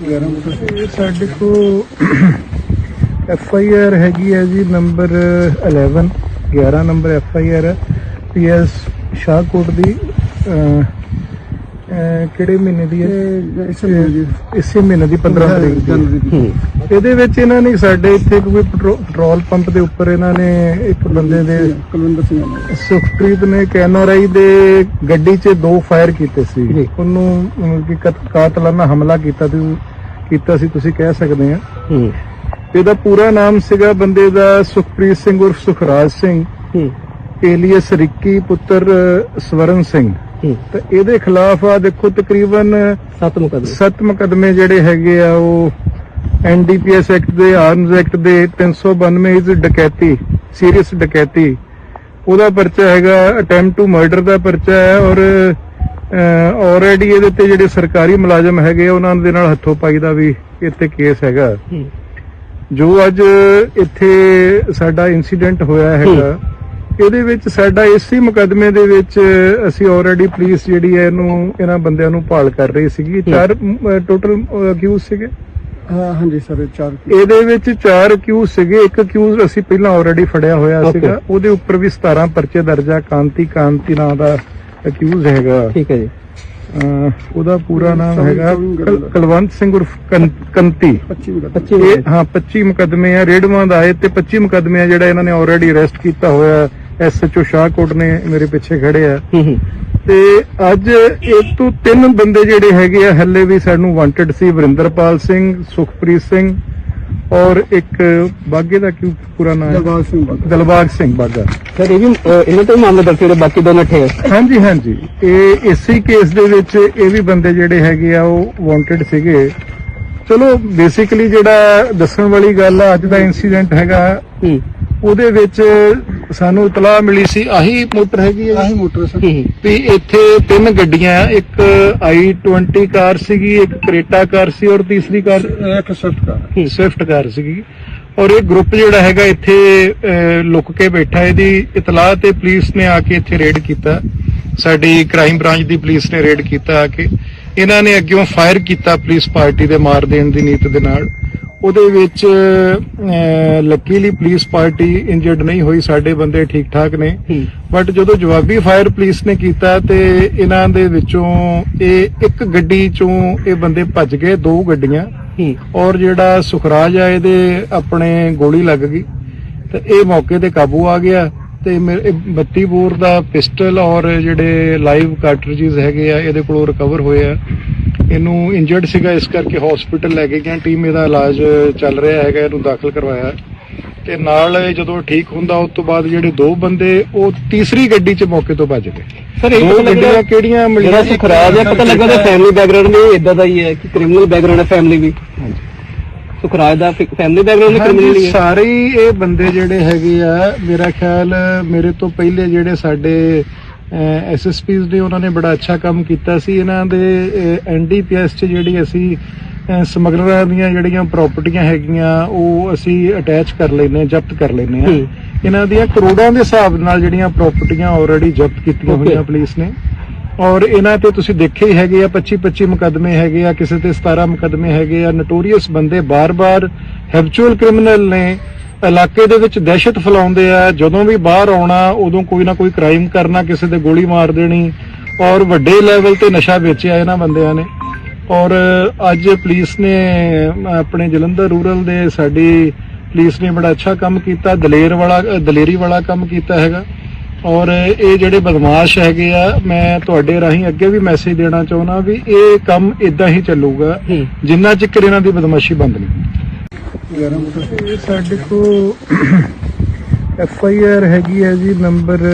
11 motor ਇਹ ਸਾਡੇ ਕੋ ਐਫ ਆਈ ਆਰ ਹੈਗੀ ਹੈ ਜੀ number 11 11 number F I R ਹੈ। ਪੀ ਐਸ ਸ਼ਾਹਕੋਟ ਦੀ ਅਹ, ਕਿਹੜੇ ਮਹੀਨੇ ਦੀ ਹੈ? ਇਹ ਇਸੇ ਮਹੀਨੇ ਦੀ ਇਸੇ ਮਹੀਨੇ ਦੀ 15 ਤਰੀਕ ਦੀ ਜਨਵਰੀ ਦੀ। ਇਹਦੇ ਵਿੱਚ ਇਹਨਾਂ ਨੇ ਸਾਡੇ ਇੱਥੇ ਕੋਈ ਪੈਟਰੋ- ਪੈਟਰੋਲ ਪੰਪ ਦੇ ਉੱਪਰ ਇਹਨਾਂ ਨੇ ਇੱਕ ਬੰਦੇ ਦੇ ਕੁਲਵਿੰਦਰ ਸਿੰਘ ਨੇ। ਸੁਖਪ੍ਰੀਤ ਨੇ ਕੈਨਰਾਈ ਦੇ ਗੱਡੀ 'ਚ ਦੋ ਫਾਇਰ ਕੀਤੇ ਸੀ। ਜੀ। ਉਹਨੂੰ ਮਤਲਬ ਕਿ ਕਤ- ਕਾਤਲਾਨਾ ਹਮਲਾ ਕੀਤਾ ਤੇ ਕੀਤਾ ਸੀ ਤੁਸੀਂ ਕਹਿ ਸਕਦੇ ਆ। ਹੂੰ। ਇਹਦਾ ਪੂਰਾ ਨਾਮ ਸੀਗਾ ਬੰਦੇ ਦਾ ਸੁਖਪ੍ਰੀਤ ਸਿੰਘ ਉਰਫ ਸੁਖਰਾਜ ਸਿੰਘ। ਹੂੰ। ਏਲੀਅਸ ਰਿੱਕੀ ਪੁੱਤਰ ਅ, ਸਵਰਨ ਸਿੰਘ। ਤੇ ਇਹਦੇ ਖਿਲਾਫ ਆ ਦੇਖੋ ਤਕਰੀਬਨ ਸੱਤ ਮੁਕਦਮੇ। ਸੱਤ ਮੁਕੱਦਮੇ ਜਿਹੜੇ ਹੈਗੇ ਆ ਉਹ ਐਨਡੀਪੀਐਸ ਐਕਟ ਦੇ ਆਰਮਸ ਐਕਟ ਦੇ 392 ਇਜ਼ ਡਕੈਤੀ ਸੀਰੀਅਸ ਡਕੈਤੀ। ਉਹਦਾ ਪਰਚਾ ਹੈਗਾ ਅਟੈਂਪਟ ਟੂ ਮਰਡਰ ਦਾ ਪਰਚਾ ਹੈ ਔਰ ਆਲਰੇਡੀ ਇਹਦੇ ਤੇ ਜਿਹੜੇ ਸਰਕਾਰੀ ਮੁਲਾਜ਼ਮ ਹੈਗੇ ਉਹਨਾਂ ਦੇ ਨਾਲ ਹੱਥੋਂ ਪਾਈ ਦਾ ਵੀ ਇੱਥੇ ਕੇਸ ਹੈਗਾ। ਜੋ ਅੱਜ ਇੱਥੇ ਸਾਡਾ ਇਨਸੀਡੈਂਟ ਹੋਇਆ ਹੈਗਾ ਇਹਦੇ ਵਿੱਚ ਸਾਡਾ ਇਸੇ ਮੁਕਦਮੇ ਦੇ ਵਿੱਚ ਅਸੀਂ ਆਲਰੇਡੀ ਪੁਲਿਸ ਜਿਹੜੀ ਹੈ ਇਹਨੂੰ ਇਹਨਾਂ ਬੰਦਿਆਂ ਨੂੰ ਭਾਲ ਕਰ ਰਹੀ ਸੀਗੀ। ਚਾਰ ਟੋਟਲ ਅਕਿਊਜ਼ ਸੀਗੇ? ਹਾਂਜੀ ਸਰ ਚਾਰ ਇਹਦੇ ਵਿੱਚ ਚਾਰ ਅਕਿਊਜ਼ ਸੀਗੇ ਇੱਕ ਅਕਿਊਜ਼ ਅਸੀਂ ਪਹਿਲਾਂ ਆਲਰੇਡੀ ਫੜਿਆ ਹੋਇਆ. ਸੀਗਾ। ਉਹਦੇ ਉੱਪਰ ਵੀ 17 ਪਰਚੇ ਦਰਜਾ ਕਾਂਤੀ ਕਾਂਤੀ ਨਾਂ ਦਾ ਅਕਿਊਜ਼ ਹੈਗਾ। ਠੀਕ ਹੈ ਜੀ। ਉਹਦਾ ਪੂਰਾ ਨਾਮ ਹੈਗਾ ਕੁਲਵੰਤ ਸਿੰਘ ਉਰਫ ਕੰਤੀ। 25 ਮਿੰਟ 25 ਇਹ ਹਾਂ 25 ਮੁਕੱਦਮੇ ਆ ਰੇਡਵਾਂ ਦਾ ਹੈ ਤੇ 25 ਮੁਕੱਦਮੇ ਆ ਜਿਹੜਾ ਇਹਨਾਂ ਨੇ ਆਲਰੇਡੀ ਅਰੈਸਟ ਕੀਤਾ ਹੋਇਆ। ਐਸਐਚਓ ਸ਼ਾਹਕੋਟ ਨੇ ਮੇਰੇ ਪਿੱਛੇ ਖੜੇ ਆ। ਤੇ ਅੱਜ ਇੱਕ ਤੋਂ ਤਿੰਨ ਬੰਦੇ ਜਿਹੜੇ ਹੈਗੇ ਆ ਹੱਲੇ ਵੀ ਸਾਨੂੰ ਵਾਂਟਡ ਸੀ ਵਰਿੰਦਰਪਾਲ ਸਿੰਘ ਸੁਖਪ੍ਰੀਤ ਸਿੰਘ ਔਰ ਇੱਕ ਬਾਗੇ ਦਾ ਕੀ ਪੂਰਾ ਨਾਮ? ਹੈ ਦਲਬਾਗ ਸਿੰਘ ਬਾਗਾ। ਦਲਬਾਗ ਸਿੰਘ ਬਾਗਾ। ਸਰ ਇਹ ਵੀ ਇਹਨਾਂ ਤੋਂ ਮਾਮਲੇ ਦਰਜ ਜਿਹੜੇ ਬਾਕੀ ਦੋ ਨੱਠੇ ਆ ਹਾਂਜੀ ਹਾਂਜੀ। ਇਹ ਇਸੇ ਕੇਸ ਦੇ ਵਿੱਚ ਇਹ ਵੀ ਬੰਦੇ ਜਿਹੜੇ ਹੈਗੇ ਆ ਉਹ ਵਾਂਟਡ ਸੀਗੇ। ਚਲੋ ਬੇਸਿਕਲੀ ਜਿਹੜਾ ਦੱਸਣ ਵਾਲੀ ਗੱਲ ਆ ਅੱਜ ਦਾ ਇਨਸੀਡੈਂਟ ਹੈਗਾ ਹੂੰ। ਉਹਦੇ ਵਿੱਚ ਸਾਨੂੰ ਇਤਲਾਹ ਮਿਲੀ ਸੀ ਆਹੀ ਮੋਟਰ ਹੈਗੀ ਹੈ ਆਹੀ ਮੋਟਰ ਸਰ। ਵੀ ਇੱਥੇ ਤਿੰਨ ਗੱਡੀਆਂ ਇੱਕ i20 ਕਾਰ ਸੀਗੀ ਇੱਕ ਕ੍ਰੇਟਾ ਕਾਰ ਸੀ ਔਰ ਤੀਸਰੀ ਕਾਰ ਇੱਕ ਸਵਿਫਟ ਕਾਰ। ਸਵਿਫਟ ਕਾਰ ਸੀਗੀ। ਔਰ ਇਹ ਗਰੁੱਪ ਜਿਹੜਾ ਹੈਗਾ ਇੱਥੇ ਲੁੱਕ ਕੇ ਬੈਠਾ ਇਹਦੀ ਇਤਲਾਹ ਤੇ ਪੁਲਿਸ ਨੇ ਆ ਕੇ ਇੱਥੇ ਰੇਡ ਕੀਤਾ। ਸਾਡੀ ਕ੍ਰਾਈਮ ਬ੍ਰਾਂਚ ਦੀ ਪੁਲਿਸ ਨੇ ਰੇਡ ਕੀਤਾ ਆ ਕੇ। ਇਹਨਾਂ ਨੇ ਅੱਗਿਓਂ ਫਾਇਰ ਕੀਤਾ ਪੁਲਿਸ ਪਾਰਟੀ ਦੇ ਮਾਰ ਦੇਣ ਦੀ ਨੀਤ ਦੇ ਨਾਲ। ਉਹਦੇ ਵਿੱਚ ਲੱਕੀਲੀ ਪੁਲਿਸ ਪਾਰਟੀ ਇੰਜਰਡ ਨਹੀਂ ਹੋਈ ਸਾਡੇ ਬੰਦੇ ਠੀਕ ਠਾਕ ਨੇ ਬਟ ਜਦੋਂ ਜਵਾਬੀ ਫਾਇਰ ਪੁਲਿਸ ਨੇ ਕੀਤਾ ਤੇ ਇਹਨਾਂ ਦੇ ਵਿੱਚੋਂ ਇਹ ਇੱਕ ਗੱਡੀ ਚੋਂ ਇਹ ਬੰਦੇ ਭੱਜ ਗਏ ਦੋ ਗੱਡੀਆਂ। ਔਰ ਜਿਹੜਾ ਸੁਖਰਾਜ ਆ ਇਹਦੇ ਆਪਣੇ ਗੋਲੀ ਲੱਗ ਗਈ। ਤੇ ਇਹ ਮੌਕੇ ਤੇ ਕਾਬੂ ਆ ਗਿਆ ਤੇ ਮੇਰੇ 32 ਬੋਰ ਦਾ ਪਿਸਟਲ ਔਰ ਜਿਹੜੇ ਲਾਈਵ ਕਾਰਟ੍ਰਿਜਸ ਹੈਗੇ ਆ ਇਹਦੇ ਕੋਲੋਂ ਰਿਕਵਰ ਹੋਏ ਆ। ਇਹਨੂੰ ਇੰਜਰਡ ਸੀਗਾ ਇਸ ਕਰਕੇ ਹਸਪੀਟਲ ਲੈ ਕੇ ਗਏ ਟੀਮ ਇਹਦਾ ਇਲਾਜ ਚੱਲ ਰਿਹਾ ਹੈਗਾ ਇਹਨੂੰ ਦਾਖਲ ਕਰਵਾਇਆ। ਤੇ ਨਾਲ ਜਦੋਂ ਠੀਕ ਹੁੰਦਾ ਉਸ ਤੋਂ ਬਾਅਦ ਜਿਹੜੇ ਦੋ ਬੰਦੇ ਉਹ ਤੀਸਰੀ ਗੱਡੀ 'ਚ ਮੌਕੇ ਤੋਂ ਭੱਜ ਗਏ। ਸਰ ਇਹ ਪਤਾ ਗੱਡੀਆਂ ਲੱਗਾ ਕਿਹੜੀਆਂ ਮਿਲੀਆਂ ਸੁਖਰਾਜ ਹੈ ਪਤਾ ਲੱਗਾ ਦਾ ਫੈਮਿਲੀ ਬੈਕਗ੍ਰਾਉਂਡ ਵੀ ਇਦਾਂ ਦਾ ਹੀ ਹੈ ਕਿ ਕ੍ਰਿਮੀਨਲ ਬੈਕਗ੍ਰਾਉਂਡ ਹੈ ਫੈਮਿਲੀ ਵੀ। ਸੁਖਰਾਜ ਦਾ ਫੈਮਿਲੀ ਬੈਕਗ੍ਰਾਉਂਡ ਕ੍ਰਿਮੀਨਲ ਹੀ ਹੈ। ਸਾਰੇ ਇਹ ਬੰਦੇ ਜਿਹੜੇ ਹੈਗੇ ਆ ਮੇਰਾ ਖਿਆਲ ਮੇਰੇ ਤੋਂ ਪਹਿਲੇ ਜਿਹੜੇ ਸਾਡੇ ਐਸਐਸਪੀਸ ਨੇ ਉਹਨਾਂ ਨੇ ਬੜਾ ਅੱਛਾ ਕੰਮ ਕੀਤਾ ਸੀ। ਇਹਨਾਂ ਦੇ ਐਨਡੀਪੀਐਸ ਚ ਜਿਹੜੀ ਅਸੀਂ ਸਮਗਲਰਾਂ ਦੀਆਂ ਜਿਹੜੀਆਂ ਪ੍ਰਾਪਰਟੀਆਂ ਹੈਗੀਆਂ ਉਹ ਅਸੀਂ ਅਟੈਚ ਕਰ ਲੈਨੇ ਜ਼ਬਤ ਕਰ ਲੈਨੇ ਆ। ਇਹਨਾਂ ਦੀਆਂ ਕਰੋੜਾਂ ਦੇ ਹਿਸਾਬ ਨਾਲ ਜਿਹੜੀਆਂ ਪ੍ਰਾਪਰਟੀਆਂ ਆਲਰੇਡੀ ਜ਼ਬਤ ਕੀਤੀਆਂ. ਹੋਈਆਂ ਪੁਲਿਸ ਨੇ। ਔਰ ਇਹਨਾਂ ਤੇ ਤੁਸੀਂ ਦੇਖੇ ਹੀ ਹੈਗੇ ਆ 25 25 ਮੁਕੱਦਮੇ ਹੈਗੇ ਆ ਕਿਸੇ ਤੇ 17 ਮੁਕੱਦਮੇ ਹੈਗੇ ਆ। ਨੋਟੋਰੀਅਸ ਬੰਦੇ ਬਾਰ-ਬਾਰ ਹੈਬਚੁਅਲ ਕ੍ਰਿਮੀਨਲ ਨੇ। ਇਲਾਕੇ ਦੇ ਵਿੱਚ ਦਹਿਸ਼ਤ ਫੈਲਾਉਂਦੇ ਆ ਜਦੋਂ ਵੀ ਬਾਹਰ ਆਉਣਾ ਉਦੋਂ ਕੋਈ ਨਾ ਕੋਈ ਕ੍ਰਾਈਮ ਕਰਨਾ ਕਿਸੇ ਤੇ ਗੋਲੀ ਮਾਰ ਦੇਣੀ ਔਰ ਵੱਡੇ ਲੈਵਲ ਤੇ ਨਸ਼ਾ ਵੇਚਿਆ ਇਹਨਾਂ ਬੰਦਿਆਂ ਨੇ। ਔਰ ਅੱਜ ਪੁਲਿਸ ਨੇ ਆਪਣੇ ਜਲੰਧਰ ਰੂਰਲ ਦੇ ਸਾਡੀ ਪੁਲਿਸ ਨੇ ਬੜਾ ਅੱਛਾ ਕੰਮ ਕੀਤਾ ਦਲੇਰ ਵਾਲਾ ਦਲੇਰੀ ਵਾਲਾ ਕੰਮ ਕੀਤਾ ਹੈਗਾ। ਔਰ ਇਹ ਜਿਹੜੇ ਬਦਮਾਸ਼ ਹੈਗੇ ਆ ਮੈਂ ਤੁਹਾਡੇ ਰਾਹੀਂ ਅੱਗੇ ਵੀ ਮੈਸੇਜ ਦੇਣਾ ਚਾਹੁੰਦਾ ਵੀ ਇਹ ਕੰਮ ਇਦਾਂ ਹੀ ਚੱਲੂਗਾ ਜਿੰਨਾ ਚਿਰ ਇਹਨਾਂ ਦੀ ਬਦਮਾਸ਼ੀ ਬੰਦ ਨਹੀਂ। 11 ਮੋਟਰ ਸਾਡੇ ਕੋ ਐਫ ਆਈ ਆਰ ਹੈਗੀ ਹੈ ਜੀ ਨੰਬਰ